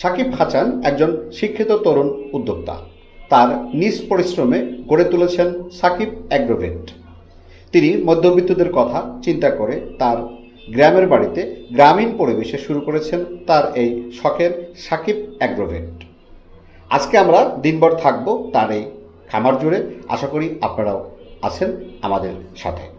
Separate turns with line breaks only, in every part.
সাকিব হাসান একজন শিক্ষিত তরুণ উদ্যোক্তা। তার নিজ পরিশ্রমে গড়ে তুলেছেন সাকিব অ্যাগ্রোভেট। তিনি মধ্যবিত্তদের কথা চিন্তা করে তার গ্রামের বাড়িতে গ্রামীণ পরিবেশে শুরু করেছেন তার এই শখের সাকিব অ্যাগ্রোভেট। আজকে আমরা দিনভর থাকব তার এই খামার জুড়ে। আশা করি আপনারাও আছেন আমাদের সাথে।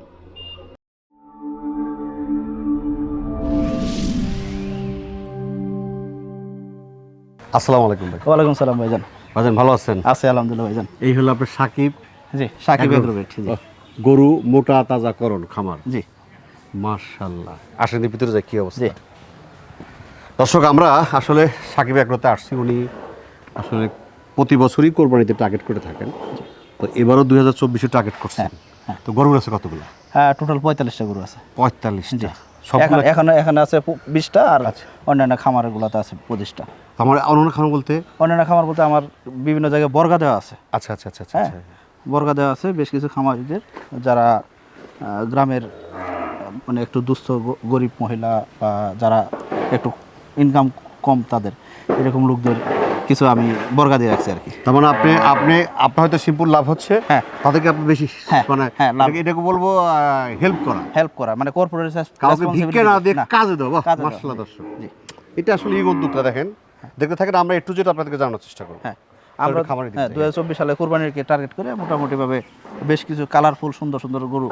আসসালামু আলাইকুম ভাই।
ওয়ালাইকুম সালাম ভাইজান।
ভাইজান ভালো আছেন?
আছে আলহামদুলিল্লাহ ভাইজান।
এই হলো আপনার সাকিব।
জি সাকিব এগ্রোভেট জি।
গরু মোটা তাজা করণ খামার।
জি।
মার্শাল্লাহ আসেন ভিতরে যাই কি অবস্থা? দর্শক আমরা আসলে সাকিব একরতে আসছি। উনি আসলে প্রতি বছরই কোরবানিতে টার্গেট করে থাকেন। তো এবারও দুই হাজার চব্বিশে টার্গেট করছেন।
হ্যাঁ।
তো গরু আছে কতগুলো?
হ্যাঁ টোটাল পঁয়তাল্লিশটা গরু আছে।
পঁয়তাল্লিশটা।
এখন এখানে এখানে আছে বিশটা আর
আচ্ছা।
অন্যান্য খামারের গুলাতে আছে পঁচিশটা।
আমার অন্য খামার বলতে?
অন্যান্য খামার বলতে আমার বিভিন্ন জায়গায় বর্গা দেওয়া আছে।
আচ্ছা আচ্ছা আচ্ছা আচ্ছা।
হ্যাঁ বর্গা দেওয়া আছে বেশ কিছু খামারিদের যারা গ্রামের মানে একটু দুস্থ গরিব মহিলা বা যারা একটু ইনকাম কম তাদের এরকম লোকদের কিছু আমি বর্গা দিয়ে রাখছি আর কি।
তার মানে আপনি আপনি আপনার হয়তো সিম্পল লাভ হচ্ছে
হ্যাঁ।
তাদেরকে আপনি বেশি
হ্যাঁ,
মানে
হ্যাঁ, লাভ।
এটাকে- বলব হেল্প করা।
হেল্প করা মানে কর্পোরেট
কাউকে ভিক্ষে না দিয়ে কাজে দেবো মার্শাল্লাহ দর্শক।
জি।
এটা আসলে এই উদ্যোগটা দেখেন। দেখতে থাকেন আমরা একটু যেটা আপনাদেরকে জানানোর চেষ্টা করব।
হ্যাঁ আমরা হ্যাঁ দু হাজার চব্বিশ সালে কোরবানিকে টার্গেট করে মোটামুটিভাবে বেশ কিছু কালারফুল সুন্দর সুন্দর গরু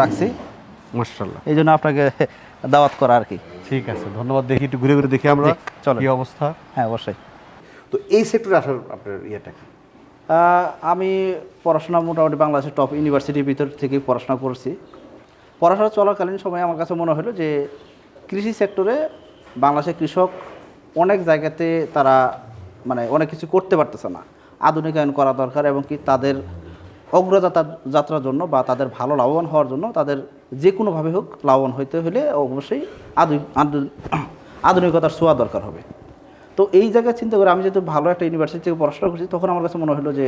রাখছি।
মার্শাল্লাহ
এই জন্য আপনাকে দাওয়াত করা আর কি।
ঠিক আছে ধন্যবাদ। দেখি একটু ঘুরে ঘুরে দেখি আমরা
জি, চলেন।
কি অবস্থা।
হ্যাঁ অবশ্যই।
তো এই সেক্টরে আসার আপনার ইয়েটা কি?
আমি পড়াশোনা মোটামুটি বাংলাদেশের টপ ইউনিভার্সিটির ভিতর থেকে পড়াশোনা করছি। পড়াশোনা চলাকালীন সময় আমার কাছে মনে হলো যে কৃষি সেক্টরে বাংলাদেশের কৃষক অনেক জায়গাতে তারা মানে অনেক কিছু করতে পারতেছে না। আধুনিকায়ন করা দরকার এবং কি তাদের অগ্রযাত্রা যাত্রার জন্য বা তাদের ভালো লাভবান হওয়ার জন্য তাদের যে কোনোভাবে হোক লাভবান হইতে হলে অবশ্যই আধুনিক আধুনিকতার ছোঁয়া দরকার হবে। তো এই জায়গায় চিন্তা করে আমি যেহেতু ভালো একটা ইউনিভার্সিটি থেকে পড়াশোনা করছি, তখন আমার কাছে মনে হলো যে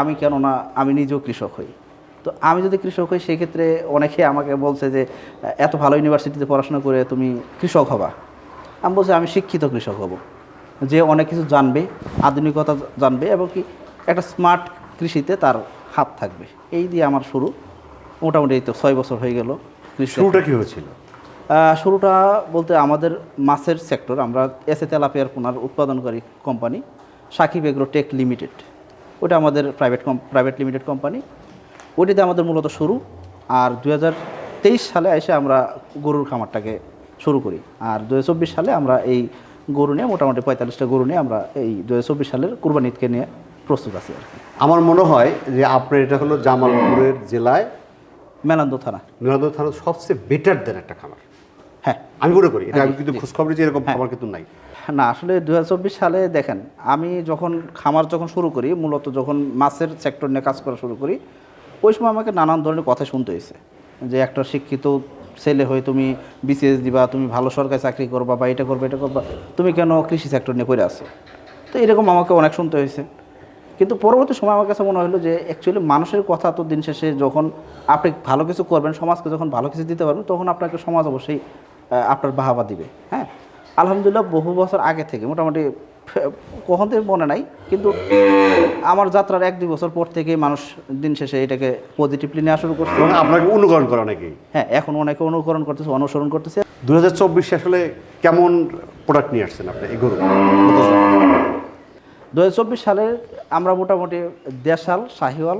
আমি কেন না আমি নিজেও কৃষক হই। তো আমি যদি কৃষক হই, সেক্ষেত্রে অনেকে আমাকে বলছে যে, এত ভালো ইউনিভার্সিটিতে পড়াশোনা করে তুমি কৃষক হবা। আমি বলছি আমি শিক্ষিত কৃষক হব। যে অনেক কিছু জানবে আধুনিকতা জানবে এবং কি একটা স্মার্ট কৃষিতে তার হাত থাকবে। এই দিয়ে আমার শুরু। মোটামুটি এই তো ছয় বছর হয়ে গেল
শুরুটা কি হয়েছিল?
শুরুটা বলতে আমাদের মাছের সেক্টর আমরা এসে তেলাপিয়ার পোনার উৎপাদনকারী company Sakib agro tech limited ওটা আমাদের প্রাইভেট প্রাইভেট লিমিটেড কোম্পানি ওটিতে আমাদের মূলত শুরু। আর দু হাজার তেইশ সালে এসে আমরা গরুর খামারটাকে শুরু করি। আর দুই হাজার চব্বিশ সালে আমরা এই গরু নিয়ে মোটামুটি পঁয়তাল্লিশটা গরু নিয়ে আমরা এই দু হাজার চব্বিশ সালের কুরবান ঈদকে নিয়ে প্রস্তুত আছি আর
আমার মনে হয় যে আপনার এটা হলো জামালপুরের জেলায়
মেলান্দ থানা।
মেলান্দ থানা সবচেয়ে বেটার দেন একটা খামার।
হ্যাঁ।
আমি মনে করি এটা আমি কিন্তু। খোঁজখবর যে এরকম
হ্যাঁ।
খাবার কিন্তু নাই।
না আসলে দুই হাজার চব্বিশ সালে দেখেন আমি যখন খামার যখন শুরু করি মূলত যখন মাছের সেক্টর নিয়ে কাজ করা শুরু করি ওই সময় আমাকে নানান ধরনের কথা শুনতে হয়েছে। যে একটা শিক্ষিত ছেলে হয়ে তুমি বিসিএস দিবা, তুমি ভালো সরকারি চাকরি করবা বা এটা করবা এটা করবা, তুমি কেন কৃষি সেক্টর নিয়ে পড়ে আসো তো এরকম আমাকে অনেক শুনতে হয়েছে। কিন্তু পরবর্তী সময় আমার কাছে মনে হলো যে অ্যাকচুয়ালি মানুষের কথা তো দিন শেষে যখন আপনি ভালো কিছু করবেন, সমাজকে যখন ভালো কিছু দিতে পারবেন, তখন আপনাকে সমাজ অবশ্যই আপনার বাহাবা দিবে হ্যাঁ? আলহামদুলিল্লাহ বহু বছর আগে থেকে, মোটামুটি ফে- কখন থেকে মনে নাই কিন্তু আমার যাত্রার এক দুই বছর পর থেকেই মানুষ দিন শেষে এটাকে পজিটিভলি নেওয়া শুরু করছে।
আপনাকে অনুকরণ করে অনেকেই
হ্যাঁ এখন অনেকে অনুকরণ করতেছে অনুসরণ করতেছে।
দু হাজার চব্বিশে আসলে কেমন প্রোডাক্ট নিয়ে আসছেন আপনি এই গরু?
দু সালে আমরা মোটামুটি দেশাল শাহিওয়াল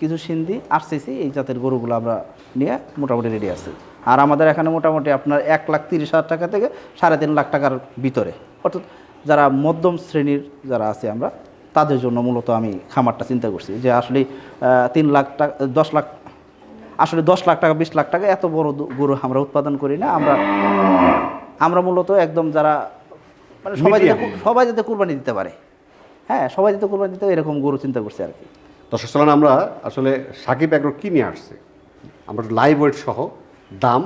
কিছু সিন্ধি আরসিসি এই জাতের গরুগুলো আমরা নিয়ে মোটামুটি রেডি আছি। আর আমাদের এখানে মোটামুটি আপনার এক লাখ তিরিশ হাজার টাকা থেকে সাড়ে তিন লাখ টাকার ভিতরে। অর্থাৎ যারা মধ্যম শ্রেণির যারা আছে আমরা তাদের জন্য মূলত আমি খামারটা চিন্তা করছি যে আসলে তিন লাখ টাকা দশ লাখ আসলে দশ লাখ টাকা বিশ লাখ টাকা এত বড় গরু আমরা উৎপাদন করি না। আমরা আমরা মূলত একদম যারা মানে সবাই যাতে সবাই যাতে কুরবানি দিতে পারে। হ্যাঁ সবাই যাতে কুরবানি দিতে এরকম গরু চিন্তা করছে আর কি।
দর্শক চলেন আমরা আসলে সাকিব এগ্রো কি নিয়ে আসছে? আমরা লাইভ ওয়েট সহ দাম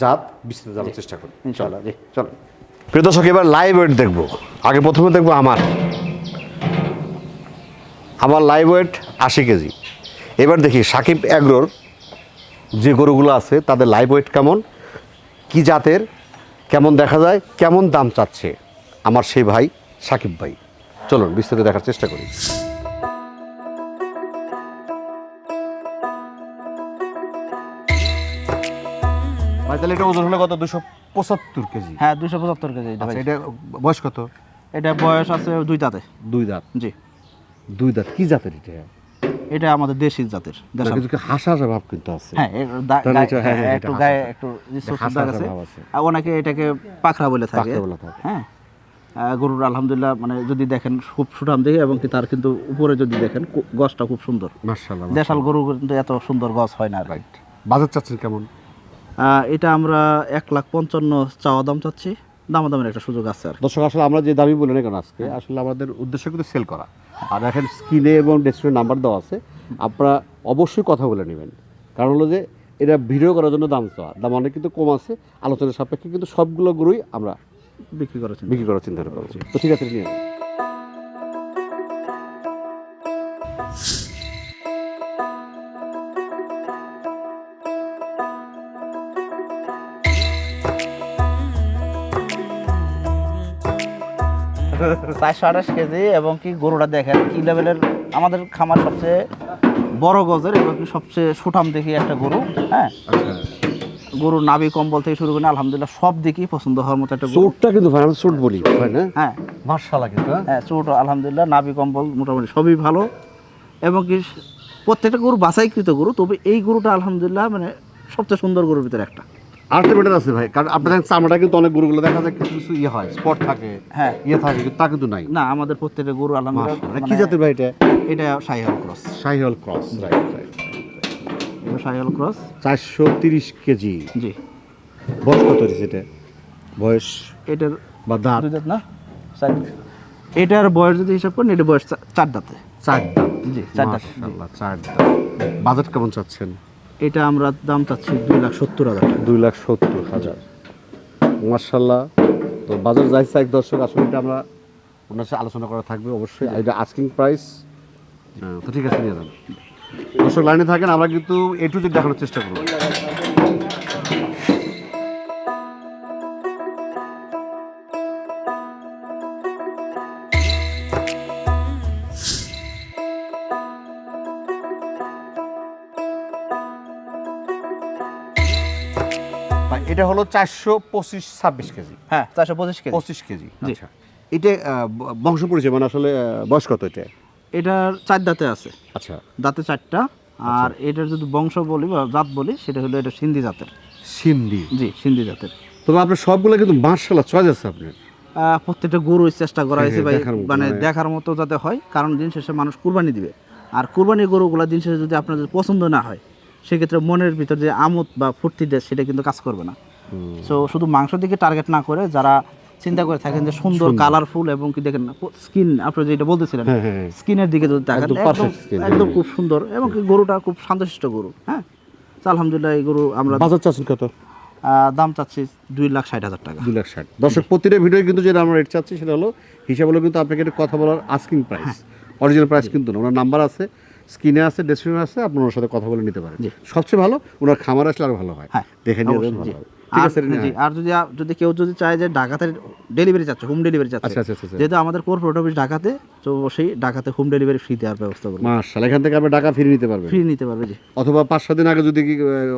জাত বিস্তৃত জানার চেষ্টা করি।
ইনশাল্লাহ জি চলো
প্রিয় দর্শক, এবার লাইভ ওয়েট দেখব। আগে প্রথমে দেখব আমার। আমার লাইভ ওয়েট আশি কেজি। এবার দেখি সাকিব অ্যাগ্রোর যে গরুগুলো আছে, তাদের লাইভ ওয়েট কেমন, কি জাতের, কেমন দেখা যায়, কেমন দাম চাচ্ছে আমার সেই ভাই সাকিব ভাই। চলুন, বিস্তারিত দেখার চেষ্টা করি। তাহলে এটা ওজন হলো কত? দুশো পঁচাত্তর কেজি।
হ্যাঁ দুশো পঁচাত্তর কেজি এটা ভাই।
আচ্ছা এটা বয়স কত?
এটা বয়স আছে দুই দাঁতে।
দুই দাঁত?
জি।
দুই দাঁত কি জাতের এটা?
এটা আমাদের দেশি জাতের দেশাল।
কিন্তু হাসা হাসা ভাব কিন্তু আছে।
হ্যাঁ এর দা-
তাহলে
গায়ে-
এটা- হ্যাঁ, হ্যাঁ,
হ্যাঁ, একটু গায়ে
হাসা।
একটু
হাসা
দাগ
হাসা
আছে।
ভাব আছে।
আর অনেকে এটাকে পাখরা বলে থাকে।
পাখরা বলে থাকে।
হ্যাঁ। আহ, গরুর আলহামদুলিল্লাহ মানে যদি দেখেন খুব সুঠাম দেখে এবং কি তার কিন্তু উপরে যদি দেখেন কু- গছটা খুব সুন্দর।
মার্শাল্লাহ
দেশাল গরু কিন্তু এত সুন্দর গছ হয় না আর কি।
রাইট বাজার চাচ্ছেন কেমন?
এটা আমরা এক লাখ পঞ্চান্ন চাওয়া দাম চাচ্ছি। দামাদামের একটা সুযোগ আছে আর।
দর্শক আসলে আমরা যে দাবি বলি না কেন আজকে আসলে আমাদের উদ্দেশ্য কিন্তু সেল করা। আর এখন স্ক্রিনে এবং ডেস্ক্রিপশনে নাম্বার দেওয়া আছে। আপনারা অবশ্যই কথা বলে নেবেন। কারণ হলো যে এটা ভিডিও করার জন্য দাম চাওয়া। দাম অনেক কিন্তু কম আছে। আলোচনার সাপেক্ষে কিন্তু সবগুলো গরুই আমরা
বিক্রি করেছেন
বিক্রি করার চিন্তা করব। তো ঠিক আছে নিয়ে
চারশো আঠাশ কেজি এবং কি গরুটা দেখেন কি লেভেলের আমাদের খামার সবচেয়ে বড় গজের এবং কি সবচেয়ে সুঠাম দেখি একটা গরু হ্যাঁ?
আচ্ছা।
গরুর নাভি কম্বল থেকে শুরু করে আলহামদুলিল্লাহ সব দিকই পছন্দ হওয়ার মতো একটা গরু।
চোটটা কিন্তু ভাই আমরা চোট বলি হয় না?
হ্যাঁ।
মার্শাল্লাহ কিন্তু হ্যাঁ?
হ্যাঁ চোট আলহামদুলিল্লাহ নাভি কম্বল মোটামুটি সবই ভালো। এবং কি প্রত্যেকটা গরু বাছাইকৃত গরু তবে এই গরুটা আলহামদুলিল্লাহ মানে সবচেয়ে সুন্দর গরুর ভিতরে একটা।
আরেকটা বেটার আছে ভাই কারণ আপনাদের চামড়া কিন্তু অনেক গরুগুলো দেখা যায় কিছু কিছু ইয়ে হয় স্পট থাকে
হ্যাঁ।
ইয়ে থাকে কিন্তু তা কিন্তু নাই।
না আমাদের প্রত্যেকটা গরু আলহামদুলিল্লাহ
কি
মানে
জাতের ভাই এটা?
এটা Sahiwal cross.
Sahiwal cross right right
Sahiwal cross.
চারশো তিরিশ কেজি।
জি।
বয়স কত হয়েছে এটা? বয়স
এটার
বা দাঁত?
না? এটার বয়স যদি হিসাব করেন এটা বয়স চার দাঁতে।
চার দাঁত।
জি, চার দাঁত।
চার দাঁত। বাজেট কেমন চাচ্ছেন?
এটা আমরা দাম চাচ্ছি দুই লাখ সত্তর হাজার
দুই লাখ সত্তর হাজার। মার্শাল্লাহ তো বাজার যাইছে এক দর্শক, আসলে এটা আমরা ওনার সাথে আলোচনা করা থাকবে, অবশ্যই এটা আস্কিং প্রাইস তো ঠিক আছে, নিয়ে যান। দর্শক লাইনে থাকেন, আমরা কিন্তু এ টু দেখানোর চেষ্টা করব। এটা হলো চারশো পঁচিশ ছাব্বিশ কেজি।
হ্যাঁ চারশো পঁচিশ কেজি।
পঁচিশ কেজি আচ্ছা। এটা বংশ পরিচয় মানে আসলে বয়স কত এটা?
এটার চার দাঁতে আছে।
আচ্ছা।
দাঁতে চারটা। আর এটার যদি বংশ বলি বা জাত বলি সেটা হলো এটা সিন্ধি জাতের।
সিন্ধি?
জি সিন্ধি জাতের।
তবে আপনার সবগুলো কিন্তু মার্শাল্লাহ চয়েস আছে আপনার।
আহ, প্রত্যেকটা গরু চেষ্টা করা
হ্যাঁ,
হয়েছে
হ্যাঁ,
ভাই মানে
মানে-
দেখার মতো যাতে হয় কারণ দিন শেষে মানুষ কুরবানি দিবে। আর কুরবানির গরুগুলা দিন শেষে যদি আপনার যদি পছন্দ না হয় সেক্ষেত্রে মনের ভিতর যে আমোদ বা ফুর্তিটা সেটা কিন্তু কাজ করবে না। সো শুধু মাংস দিকে টার্গেট না করে যারা চিন্তা করে থাকেন যে সুন্দর কালারফুল এবং কি দেখেন স্কিন আপনি যেটা বলতেছিলেন
হ্যাঁ, হ্যাঁ, হ্যাঁ।
স্কিনের দিকে যদি তাকান
একদম হ্যাঁ।
খুব সুন্দর এবং কি গরুটা খুব শান্তশিষ্ট গরু হ্যাঁ? তো আলহামদুলিল্লাহ এই গরু আমরা
বাজার চাচ্ছেন কত?
দাম চাচ্ছি দুই লাখ ষাট হাজার টাকা।
দুই লাখ ষাট। দর্শক প্রতিটা ভিডিও কিন্তু যেটা আমরা রেট চাচ্ছি সেটা হলো হিসাব হলো কিন্তু আপনাকে একটা কথা বলার আস্কিং প্রাইস অরিজিনাল প্রাইস কিন্তু না ওনার নাম্বার আছে। স্ক্রিনে আছে ডেসক্রিপশনে আছে আপনি ওনার সাথে কথা বলে নিতে পারেন। সবচেয়ে ভালো ওনার খামার আসলে আরও ভালো হয়।
হ্যাঁ,
দেখে নিয়ে ভালো।
আর যদি যদি কেউ যদি চায় যে ঢাকাতে ডেলিভারি চাচ্ছে হোম ডেলিভারি চাচ্ছে
আচ্ছা, আচ্ছা, আচ্ছা।
যেহেতু আমাদের কর্পোরেট অফিস ঢাকাতে তো সেই ঢাকাতে হোম ডেলিভারি ফ্রি দেওয়ার ব্যবস্থা করব।
মার্শাল এখান থেকে আপনি টাকা ফ্রি নিতে পারবেন।
ফ্রি নিতে পারবে জি।
অথবা পাঁচ সাত দিন আগে যদি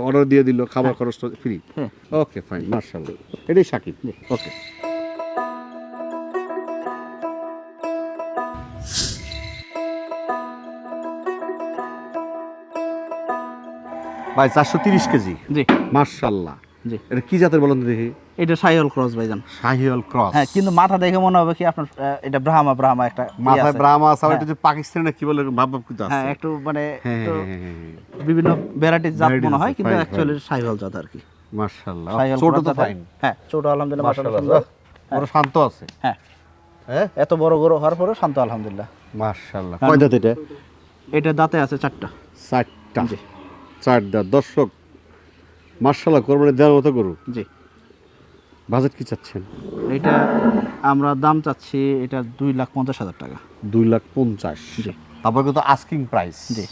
অর্ডার দিয়ে দিল খাবার খরচ ফ্রি
হ্যাঁ।
ওকে ফাইন মার্শাল এটাই সাকিব। ওকে ভাই চারশো তিরিশ কেজি।
জি।
মার্শাল্লাহ
জি।
এটা কি জাতের বলেন দেখি?
এটা সাইহল ক্রস ভাইজান।
শাহিওয়াল ক্রস।
হ্যাঁ কিন্তু মাথা দেখে মনে হবে কি আপনার এটা ব্রাহ্মা ব্রাহ্মা একটা
মাথায় ব্রাহ্মা আছে এটা যে পাকিস্তানি না কি বলে ভাব ভাব কিন্তু
হ্যাঁ
আছে
একটু মানে
হ্যাঁ
একটু
হ্যাঁ হ্যাঁ হ্যাঁ।
বিভিন্ন ভ্যারাইটির জাত মনে হয় কিন্তু অ্যাকচুয়ালি সাইহল জাত আর কি। সাইহল
ছোট তো ফাইন
হ্যাঁ ছোট আলহামদুলিল্লাহ মাশাআল্লাহ
বড় শান্ত আছে?
হ্যাঁ।
হ্যাঁ?
এত বড় গরু হওয়ার পরেও শান্ত আলহামদুলিল্লাহ।
মার্শাল্লাহ কয় দাঁত এটা?
এটা দাঁতে আছে চারটা।
চারটা।
জি।
চার দাঁত দর্শক মার্শাল্লাহ কোরবানি দেওয়ার মতো গরু।
জি।
বাজেট কি চাচ্ছেন?
এটা আমরা দাম চাচ্ছি এটা দুই লাখ পঞ্চাশ হাজার টাকা।
দুই লাখ পঞ্চাশ।
জি।
তারপর কিন্তু আস্কিং প্রাইস
জি।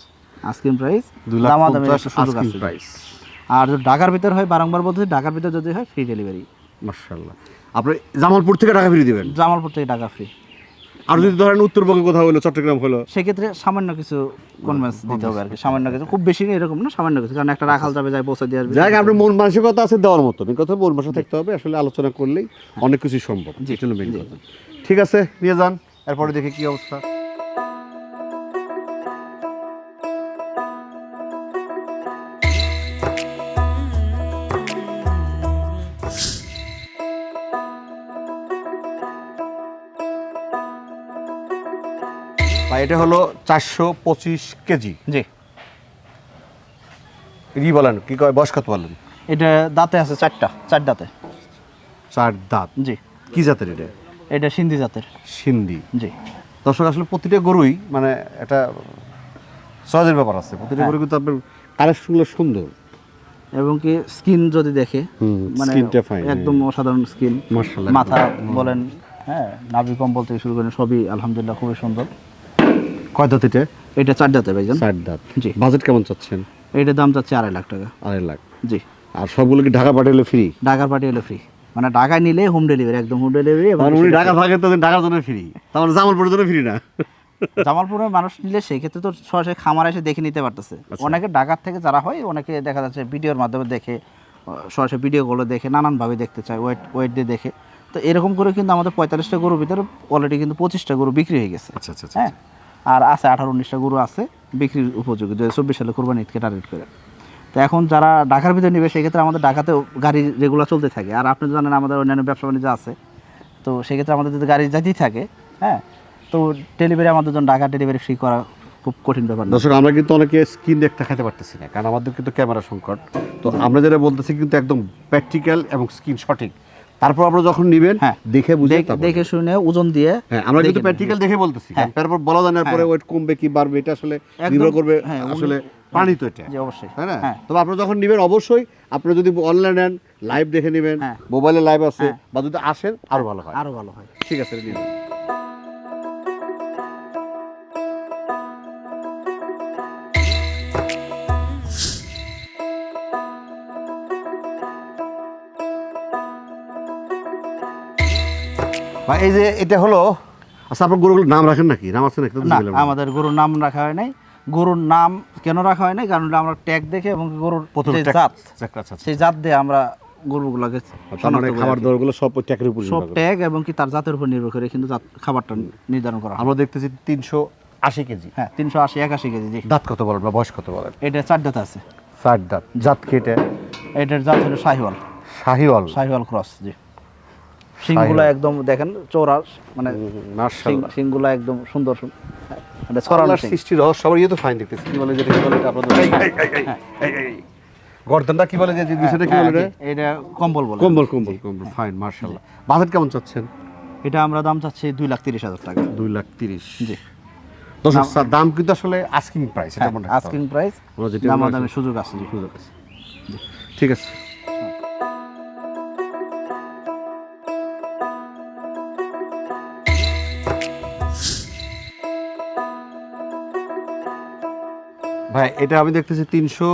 আইসক্রিম প্রাইস
দুই লাখ আস্কিং প্রাইস
আর যদি ঢাকার ভিতর হয় বারংবার বলতে ঢাকার ভিতর যদি হয় ফ্রি ডেলিভারি
মার্শাল্লাহ। আপনি জামালপুর থেকে টাকা ফ্রি দিবেন?
জামালপুর থেকে টাকা ফ্রি
আর যদি ধরেন উত্তরবঙ্গে কোথাও হলো চট্টগ্রাম হলো?
সেক্ষেত্রে সামান্য কিছু কনভেন্স দিতে হবে আর কি সামান্য কিছু। খুব বেশি নেই এরকম না সামান্য কিছু। কারণ একটা রাখাল যাবে যায় পৌঁছে
যাই হোক, আপনার মন মানসিকতা আছে দেওয়ার মতো। মেন কথা মন মানসিক থাকতে হবে আসলে আলোচনা করলেই অনেক কিছুই সম্ভব। মেন। কথা। ঠিক আছে নিয়ে যান এরপরে দেখি কি অবস্থা। এটা হলো চারশো পঁচিশ কেজি।
জি।
কি বলেন কি কয় বয়স কত বলেন?
এটা দাঁতে আছে চারটা চার দাঁতে।
চার দাঁত।
জি।
কি জাতের এটা?
এটা সিন্ধি জাতের।
সিন্ধি।
জি।
দর্শক আসলে প্রতিটা গরুই মানে এটা সহজের ব্যাপার আছে। প্রতিটা
হ্যাঁ।
গরু কিন্তু আপনার কালেকশনগুলো সুন্দর।
এবং কি স্কিন যদি দেখে মানে একদম অসাধারণ স্কিন মাথা বলেন হ্যাঁ নাভি কম্বল থেকে শুরু করে সবই আলহামদুলিল্লাহ খুবই সুন্দর।
কয় দাঁত এটা?
এটা চার দাঁতে ভাইজান।
চার দাঁত।
জি।
বাজেট কেমন চাচ্ছেন?
এটার দাম যাচ্ছে আড়াই লাখ টাকা।
আড়াই লাখ।
জি।
আর সবগুলো কি ঢাকা পাঠালে ফ্রি
পার্টি হলো ফ্রি মানে ঢাকায় নিলে হোম ডেলিভারি একদম হোম ডেলিভারি
উনি ঢাকা ঢাকার জন্য ফ্রি জামালপুরের জন্য ফ্রি না?
জামালপুরের মানুষ নিলে সেই ক্ষেত্রে তো সরাসরি খামার এসে দেখে নিতে পারতেছে।
আচ্ছা।
অনেকে ঢাকার থেকে যারা হয় অনেকে দেখা যাচ্ছে ভিডিওর মাধ্যমে দেখে সরাসরি ভিডিওগুলো দেখে নানানভাবে দেখতে চায় ওয়েট ওয়েট দিয়ে দেখে। তো এরকম করে কিন্তু আমাদের পঁয়তাল্লিশটা গরুর ভিতরে অলরেডি কিন্তু পঁচিশটা গরু বিক্রি হয়ে গেছে।
আচ্ছা আচ্ছা আচ্ছা
হ্যাঁ? আর আছে আঠারো উনিশটা গরু আছে বিক্রির উপযোগী দু চব্বিশ সালে কোরবানি ঈদকে টার্গেট করে। তো এখন যারা ঢাকার ভিতরে নেবে, সেক্ষেত্রে আমাদের ঢাকাতেও গাড়ি রেগুলার চলতে থাকে। আর আপনি জানেন, আমাদের অন্যান্য ব্যবসা বাণিজ্য আছে। তো সেক্ষেত্রে আমাদের যদি গাড়ি যেতেই থাকে হ্যাঁ তো ডেলিভারি আমাদের জন্য ঢাকা ডেলিভারি ফ্রি করা খুব কঠিন ব্যাপার
দর্শক, আমরা কিন্তু অনেকে স্ক্রিন দেখতে খাইতে পারতেছি না, কারণ আমাদের কিন্তু ক্যামেরা সংকট। তো আমরা যেটা বলতেছি, কিন্তু একদম প্র্যাকটিক্যাল এবং স্ক্রিন সঠিক। তারপর আপনারা যখন নেবেন
হ্যাঁ।
দেখে বুঝে
দেখে শুনে ওজন দিয়ে
হ্যাঁ আমরা কিন্তু প্র্যাকটিক্যাল দেখে বলতেছি।
হ্যাঁ।
তারপর বলা যায় না পরে ওয়েট কমবে কি বাড়বে এটা আসলে নির্ভর করবে
হ্যাঁ,
আসলে পানি তো এটা।
অবশ্যই।
না?
হ্যাঁ।
তবে আপনারা যখন নেবেন অবশ্যই আপনারা যদি অনলাইন নেন লাইভ দেখে নেবেন
হ্যাঁ।
মোবাইলে লাইভ আছে
হ্যাঁ।
বা যদি আসেন আরও ভালো হয়।
আরও ভালো হয়।
ঠিক আছে ভাই এই যে এটা হলো আচ্ছা আপনার গরুগুলোর নাম রাখেন নাকি? নাম আছে নাকি?
না আমাদের গরুর নাম রাখা হয় নাই। গরুর নাম কেন রাখা হয় নাই? কারণ আমরা ট্যাগ দেখে এবং গরুর জাত
আচ্ছা, আচ্ছা, আচ্ছা।
সেই জাত দিয়ে আমরা গরুগুলোকে
মানে খাবার দাবারগুলো সব ওই ট্যাকের উপর
সব ট্যাগ এবং কি তার জাতের উপর নির্ভর করে কিন্তু খাবারটা নির্ধারণ করা
আমরা দেখতেছি তিনশো আশি কেজি।
হ্যাঁ তিনশো আশি একাশি কেজি
দাঁত কত বলেন বা বয়স কত বলেন?
এটা চার দাঁত আছে।
ষাট দাঁত। জাত কেটে
এটার জাত হলো শাহিওয়াল।
শাহিওয়াল।
শাহিওয়াল ক্রস জি। সিংগুলা একদম দেখেন চৌড়া মানে সিংগুলা একদম সুন্দর সুন্দর। হ্যাঁ, এটা ছড়ানো
আল্লাহর
সিং।
সৃষ্টি রহস্য সবার ইয়ে তো ফাইন দেখতেছি। কি বলে যেটা বলে আপনাদের। গর্দনটা কি বলে যে বিষয়টা কি
হ্যাঁ,
বলে
এটা? কম্বল বলে।
কম্বল কম্বল কম্বল ফাইন মার্শাল্লাহ বাজেট কেমন চাচ্ছেন?
এটা আমরা দাম চাচ্ছি দুই লাখ তিরিশ হাজার টাকা।
দুই লাখ তিরিশ।
জি।
দর্শক দাম কিন্তু আসলে আস্কিং প্রাইস এটা মনে
আস্কিং। প্রাইস
আমরা যেটা
দাম
বলে
দামের সুযোগ আছে
সুযোগ আছে। ঠিক আছে। ভাই এটা আমি দেখতেছি তিনশো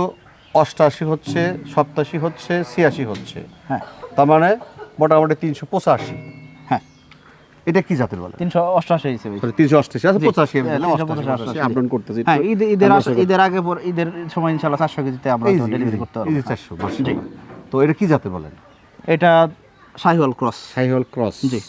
অষ্টাশি হচ্ছে সপ্তাশি হচ্ছে ছিয়াশি হচ্ছে।
হ্যাঁ।
তার মানে মোটামুটি তিনশো পঁচাশি।
হ্যাঁ।
এটা কি জাতের বলে?
তিনশো অষ্টআশি হিসেবে
তিনশো অষ্টাশি। আচ্ছা
জি।
পঁচাশি আমি
হ্যাঁ,
দিলাম,
385,
অষ্টাশি, অষ্টাশি,
88
আপডাউন করতেছি।
হ্যাঁ ঈদ ঈদের
আমরা
ঈদের আগে পর ঈদের সময় ইনশাল্লাহ চারশো কেজিতে আমরা ডেলিভারি করতে পারব।
easy। 400, মাশাআল্লাহ।
জি।
তো এটা কি জাতে বলেন?
এটা শাহিওয়াল ক্রস।
সাইহল ক্রস।
জি।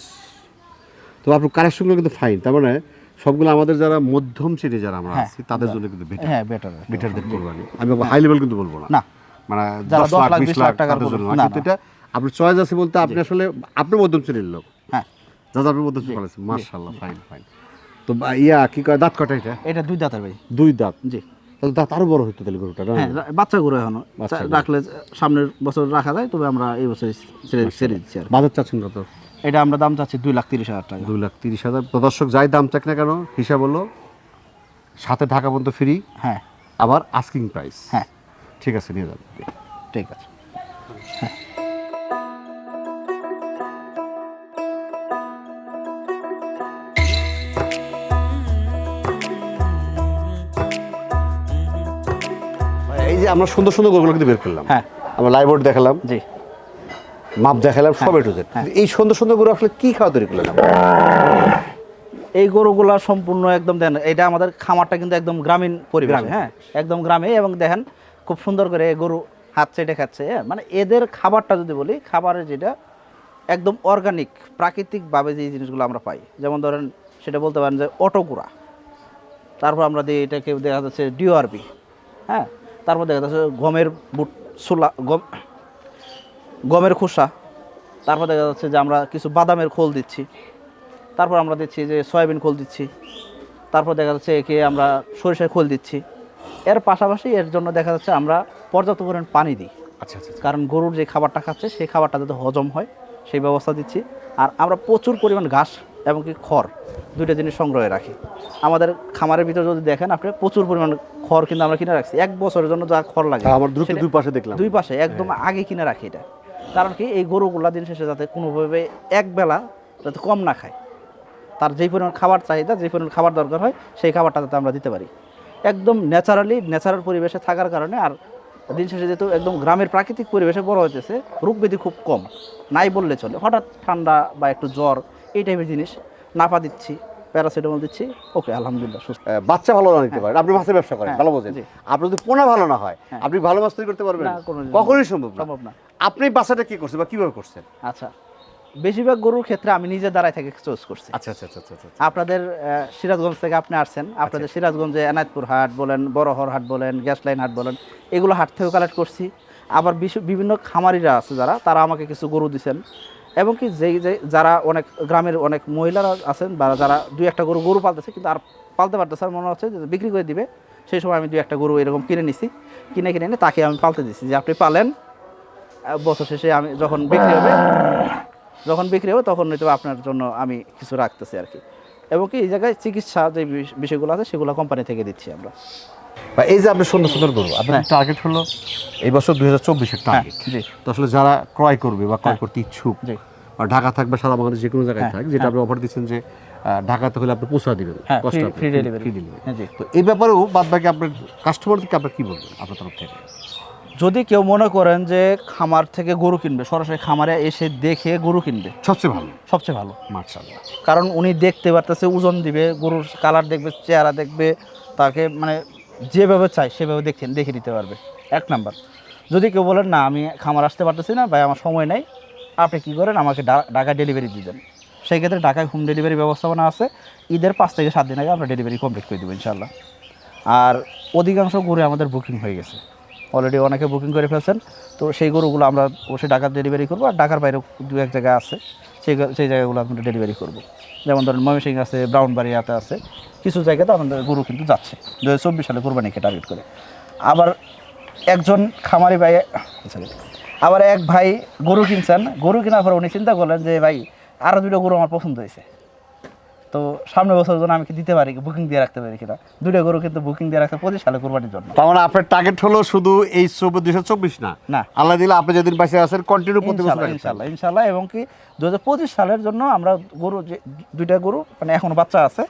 তো আপনার কালেকশনগুলো কিন্তু ফাইন তার মানে সবগুলো আমাদের যারা মধ্যম শ্রেণি যারা আমরা
হ্যাঁ।
আছি তাদের জন্য কিন্তু বেটার
হ্যাঁ বেটার
বেটারদের কোরবানি। আমি হাই লেভেল কিন্তু বলব না।
না।
মানে 10 লাখ
10 লাখ,
20
20
লাখ
লাখ টাকার
জন্য।
না,
কিন্তু এটা আপনার চয়েস আছে বলতে আপনি আসলে আপনি মধ্যম শ্রেণির লোক।
হ্যাঁ।
যারা আপনি মধ্যম শ্রেণির আছে মাশাআল্লাহ ফাইন ফাইন তো ইয়া কি কয় দাঁত কটা এটা?
এটা দুই দাঁতের ভাই।
দুই দাঁত।
জি।
তাহলে দাঁত আরও বড় হইতো তাহলে গরুটা
হ্যাঁ বাচ্চা গরু
এখনও।
রাখলে সামনের বছর রাখা যায় তবে আমরা এই বছর ছেড়ে দিচ্ছি আর
বাজার চাচ্ছেন কত?
এটা আমরা দাম চাচ্ছি দুই লাখ তিরিশ হাজার টাকা।
দুই লাখ তিরিশ হাজার। তো দর্শক যাই দাম চাক না কেন হিসাব হলো সাথে ঢাকা পর্যন্ত ফ্রি
হ্যাঁ।
আবার আস্কিং প্রাইস
হ্যাঁ।
ঠিক আছে নিয়ে যাবেন।
ঠিক আছে।
এই যে আমরা সুন্দর সুন্দর গরুগুলো কিন্তু বের করলাম।
হ্যাঁ।
আমরা লাইভ বোর্ড দেখালাম।
জি।
মাপ দেখালাম সব একটু
হ্যাঁ।
এই সুন্দর সুন্দর গরু আসলে কি খাওয়া তৈরি করলেন?
এই গরুগুলা সম্পূর্ণ একদম দেখেন এটা আমাদের খামারটা কিন্তু একদম গ্রামীণ পরিবেশ হ্যাঁ একদম গ্রামে এবং দেখেন খুব সুন্দর করে গরু হাত চেটে খাচ্ছে হ্যাঁ মানে এদের খাবারটা যদি বলি খাবারের যেটা একদম অর্গানিক প্রাকৃতিকভাবে যে জিনিসগুলো আমরা পাই যেমন ধরেন সেটা বলতে পারেন যে অটোগুড়া তারপর আমরা দিই এটাকে দেখা যাচ্ছে ডিওআরবি হ্যাঁ তারপর দেখা যাচ্ছে গমের বুট ছোলা গম গমের খোসা তারপর দেখা যাচ্ছে যে আমরা কিছু বাদামের খোল দিচ্ছি তারপর আমরা দিচ্ছি যে সয়াবিন খোল দিচ্ছি তারপর দেখা যাচ্ছে একে আমরা সরিষার খোল দিচ্ছি। এর পাশাপাশি এর জন্য দেখা যাচ্ছে আমরা পর্যাপ্ত পরিমাণ পানি দিই।
আচ্ছা আচ্ছা আচ্ছা।
কারণ গরুর যে খাবারটা খাচ্ছে সেই খাবারটা যাতে হজম হয় সেই ব্যবস্থা দিচ্ছি। আর আমরা প্রচুর পরিমাণ ঘাস এবং কি খড় দুইটা জিনিস সংগ্রহে রাখি। আমাদের খামারের ভিতরে যদি দেখেন আপনি প্রচুর পরিমাণ খড় কিন্তু আমরা কিনে রাখছি। এক বছরের জন্য যা খড় লাগে
হ্যাঁ, আমার দুই পাশে দেখলাম।
দুই পাশে একদম আগে কিনে রাখি এটা। কারণ কি এই গরুগুলা দিন শেষে যাতে কোনোভাবে এক বেলা যাতে কম না খায়। তার যেই পরিমাণ খাবার চাহিদা যেই পরিমাণ খাবার দরকার হয় সেই খাবারটা যাতে আমরা দিতে পারি। একদম ন্যাচারালি ন্যাচারাল পরিবেশে থাকার কারণে আর দিন শেষে যেহেতু একদম গ্রামের প্রাকৃতিক পরিবেশে বড় হইতেছে রোগ ব্যাধি খুব কম। নাই বললে চলে। হঠাৎ ঠান্ডা বা একটু জ্বর এই টাইপের জিনিস নাপা দিচ্ছি প্যারাসিটামল দিচ্ছি ওকে আলহামদুলিল্লাহ সুস্থ।
বাচ্চা ভালো না নিতে পারেন আপনি মাছের ব্যবসা করেন
হ্যাঁ,
ভালো বোঝেন। আপনি যদি পোনা ভালো না হয়
হ্যাঁ।
আপনি ভালো মাছ তৈরি করতে পারবেন? কখনোই সম্ভব
সম্ভব না।
আপনি বাচ্চাটা কি করছেন বা কীভাবে করছেন?
আচ্ছা বেশিরভাগ গরুর ক্ষেত্রে আমি নিজে দাঁড়ায় থেকে চয়েস করছি।
আচ্ছা আচ্ছা আচ্ছা আচ্ছা আচ্ছা।
আপনাদের সিরাজগঞ্জ থেকে আপনি আসছেন আপনাদের সিরাজগঞ্জে এনায়তপুর হাট বলেন বড়হর হাট বলেন গ্যাস লাইন হাট বলেন এগুলো হাট থেকেও কালেক্ট করছি। আবার বিভিন্ন খামারিরা আছে যারা তারা আমাকে কিছু গরু দিছেন। এবং কি যেই যে যারা অনেক গ্রামের অনেক মহিলারা আছেন বা যারা দুই একটা গরু গরু পালতেছে কিন্তু আর পালতে পারতেছে মনে হচ্ছে যে বিক্রি করে দিবে। সেই সময় আমি দুই একটা গরু এরকম কিনে নিছি কিনে কিনে এনে তাকে আমি পালতে দিছি। যে আপনি পালেন বছর শেষে আমি যখন বিক্রি হবে যখন বিক্রি হবে তখন হয়তো আপনার জন্য আমি কিছু রাখতেছি আর কি এবং কি এই জায়গায় চিকিৎসা যে বিষয়গুলো আছে সেগুলো কোম্পানি থেকে দিচ্ছি আমরা
বা এই যে আপনি সুন্দর সুন্দর গরু আপনার
হ্যাঁ।
টার্গেট হলো এই বছর দুই হাজার চব্বিশের টার্গেট তো আসলে যারা ক্রয় করবে বা ক্রয়
হ্যাঁ।
করতে ইচ্ছুক বা ঢাকা থাকবে সারা বাংলাদেশ যে কোনো জায়গায়
হ্যাঁ,
থাক যেটা
হ্যাঁ।
আপনি অফার দিচ্ছেন যে ঢাকাতে হলে আপনি পৌঁছা দিবেন
হ্যাঁ
কষ্ট
ফ্রি ডেলিভারি। হ্যাঁ
তো এই ব্যাপারেও বাদ বাকি আপনার কাস্টমারদেরকে আপনার কি বলবেন আপনার তরফ থেকে
যদি কেউ মনে করেন যে খামার থেকে গরু কিনবে সরাসরি খামারে এসে দেখে গরু কিনবে
সবচেয়ে ভালো।
সবচেয়ে ভালো।
মার্শাল্লাহ
কারণ উনি দেখতে পারতেছে ওজন দিবে গরুর কালার দেখবে চেহারা দেখবে তাকে মানে যেভাবে চাই সেভাবে দেখে দেখে নিতে পারবে। এক নাম্বার। যদি কেউ বলেন না আমি খামার আসতে পারতেছি না ভাই আমার সময় নেই। আপনি কী করেন? আমাকে ডা- ঢাকা ডেলিভারি দিয়ে দেন। সেই ক্ষেত্রে ঢাকায় হোম ডেলিভারি ব্যবস্থাপনা আছে। ঈদের পাঁচ থেকে সাত দিন আগে আমরা ডেলিভারি কমপ্লিট করে দেবো ইনশাল্লাহ আর অধিকাংশ গরু আমাদের বুকিং হয়ে গেছে। অলরেডি অনেকে বুকিং করে ফেলছেন। তো সেই গরুগুলো আমরা অবশ্যই ঢাকার ডেলিভারি করব আর ঢাকার বাইরেও দু এক জায়গায় আছে। সেই সেই জায়গাগুলো আমরা ডেলিভারি করব। যেমন ধরেন ময়মনসিংহ আছে, ব্রাউনবাড়িয়াতে আছে। কিছু জায়গাতে আমাদের গরু কিন্তু যাচ্ছে। দু চব্বিশ সালে কোরবানিকে টার্গেট করে। আবার একজন খামারি ভাই আবার এক ভাই গরু কিনছেন। গরু কেনার পর উনি চিন্তা করলেন যে, ভাই আরও দুটো গরু আমার পছন্দ হয়েছে। তো সামনের বছর জন্য আমি কি দিতে পারি বুকিং দিয়ে রাখতে পারি কিনা? দুটো গরু কিন্তু বুকিং দিয়ে রাখতে পঁচিশ সালে কোরবানির জন্য।
তার মানে আপনার টার্গেট হলো শুধু এই চব্বিশ দুশো চব্বিশ না?
না।
আল্লাহ দিলে আপনি যেদিন পাশে আছেন কন্টিনিউ প্রতি বছর
ইনশাল্লাহ ইনশাল্লাহ এবং কি দু হাজার পঁচিশ সালের জন্য আমরা গরু যে দুইটা গরু মানে এখনও বাচ্চা আছে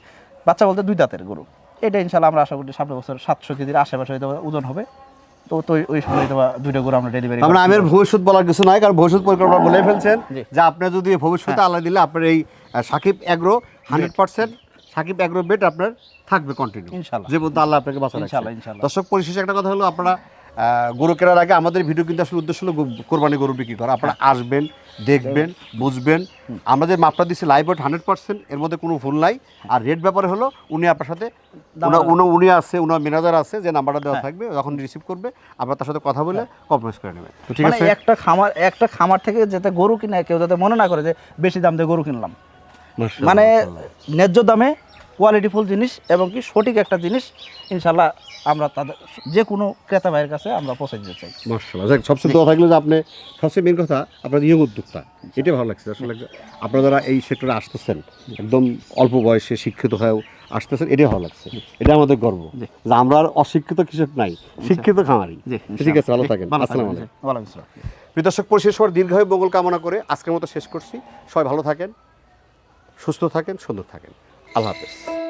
বাচ্চা বলতে দুই দাঁতের গরু। এটা ইনশাল্লাহ আমরা আশা করি সামনের বছর সাতশো কেজির আশেপাশে হয়তো ওজন হবে। তো তো ওই- ওই সময় হয়তো দুইটা গরু আমরা ডেলিভারি
আমরা আমের ভবিষ্যৎ বলার কিছু নাই কারণ ভবিষ্যৎ পরিকল্পনা বলে ফেলছেন যে আপনি যদি ভবিষ্যতে আল্লাহ দিলে আপনার এই Sakib agro hundred percent Sakib agro bed আপনার থাকবে কন্টিনিউ
ইনশাল্লাহ।
যে বলতে আল্লাহ আপনাকে বাঁচা
ইনশাল্লাহ, ইনশাল্লাহ।
দর্শক পরিশেষে একটা কথা হলো আপনারা গরু কেনার আগে আমাদের ভিডিও কিন্তু আসলে উদ্দেশ্য হলো কোরবানি গরু বিক্রি করা। আপনারা
হ্যাঁ।
আসবেন দেখবেন বুঝবেন। আমরা যে মাপটা দিচ্ছি লাইভ ওয়েট হান্ড্রেড পার্সেন্ট এর মধ্যে কোনো ভুল নাই। আর রেট ব্যাপারে হলো উনি আপনার সাথে উনা- আছে উনার ম্যানেজার আছে যে নাম্বারটা দেওয়া
হ্যাঁ।
থাকবে যখন রিসিভ করবে আপনার তার সাথে কথা বলে কম্প্রোমাইজ করে নেবেন। ঠিক
মানে
আছে?
একটা খামার একটা খামার থেকে যাতে গরু কিনে কেউ যাতে মনে না করে যে বেশি দাম দিয়ে গরু কিনলাম। মানে ন্যায্য দামে কোয়ালিটিফুল জিনিস এবং কি সঠিক একটা জিনিস ইনশাল্লাহ আমরা তাদের যে কোনো ক্রেতা ভাইয়ের কাছে আমরা পৌঁছে দিতে চাই।
মাশাআল্লাহ যাক সবচেয়ে দোয়া থাকল যে আপনি সবচেয়ে মেন কথা আপনার ইয়ং উদ্যোক্তা এটাই ভালো লাগছে। আসলে আপনারা যারা এই সেক্টরে আসতেছেন একদম অল্প বয়সে শিক্ষিত হয়েও আসতেছেন এটাই ভালো লাগছে। এটা আমাদের গর্ব যে আমরা আর অশিক্ষিত কৃষক নাই শিক্ষিত খামারি। ঠিক আছে ভালো থাকেন। আসসালামু আলাইকুম। প্রিয় দর্শক পরিশেষ হওয়ার দীর্ঘায়ু মঙ্গল কামনা করে আজকের মতো শেষ করছি। সবাই ভালো থাকেন। সুস্থ থাকেন সুন্দর থাকেন। আল্লাহ হাফেজ।